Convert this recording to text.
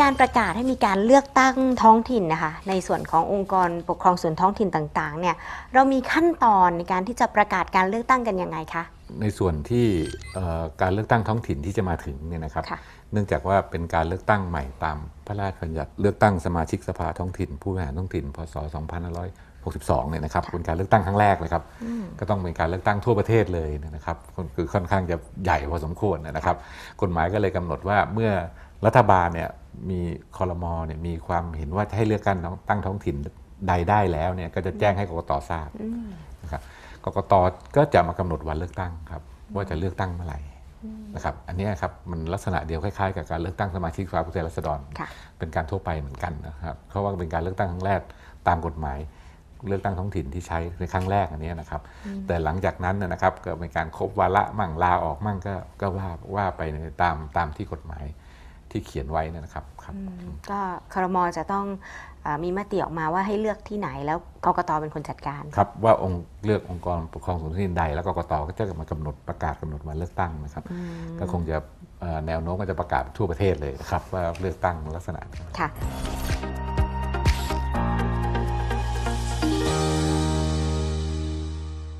การประกาศให้มีการเลือกตั้งท้องถิ่นนะคะในส่วนขององค์กรปกครองส่วนท้องถิ่นต่างๆเนี่ยเรามีขั้นตอนในการที่จะประกาศการเลือกตั้งกันยังไงคะในส่วนที่เอ่อการเลือกตั้งท้องถิ่นที่จะมาถึงเนี่ยนะครับค่ะเนื่องจากว่าเป็นการเลือกตั้งใหม่ตามพระราชบัญญัติเลือกตั้งสมาชิกสภาท้องถิ่น ผู้บริหารท้องถิ่น พศ 2562 เนี่ยนะครับเป็นการเลือกตั้งครั้งแรกเลยครับ ก็ต้องเป็นการเลือกตั้งทั่วประเทศเลยนะครับ คือค่อนข้างจะใหญ่พอสมควรนะครับ กฎหมายก็เลยกำหนดว่าเมื่อรัฐบาลเนี่ย มีคอรมอเนี่ยมีความเห็นว่าจะให้เลือกกันตั้งท้องถิ่นใดได้แล้วเนี่ยก็จะแจ้งให้กกตทราบนะครับกกตก็จะมากำหนดวันเลือกตั้งครับว่าจะเลือกตั้งเมื่อไหร่นะครับอันเนี้ยครับมันลักษณะเดียวคล้ายๆกับการเลือกตั้งสมาชิกสภาผู้แทนราษฎรค่ะเป็นการทั่วไปเหมือนกันนะครับเพราะว่าเป็นการเลือกตั้งครั้งแรกตามกฎหมาย เลือกตั้งท้องถิ่นที่ใช้ในครั้งแรกอันเนี้ยนะครับ แต่หลังจากนั้นนะนะครับก็มีการครบวาระมั่งลาออกมั่งก็ก็ว่าว่าไปในตามตามที่กฎหมาย ที่เขียนไว้นะครับครับ ก็ครมจะต้องเออมีมติออกมาว่าให้เลือกที่ไหนแล้วกกตเป็นคนจัดการ ครับว่าองค์เลือกองค์กรปกครองส่วนท้องถิ่นใด แล้วก็กกตก็จะมากำหนดประกาศกำหนดวันเลือกตั้งนะครับ ก็คงจะเอ่อแนวโน้มก็จะประกาศทั่วประเทศเลยนะครับว่าเลือกตั้งลักษณะค่ะ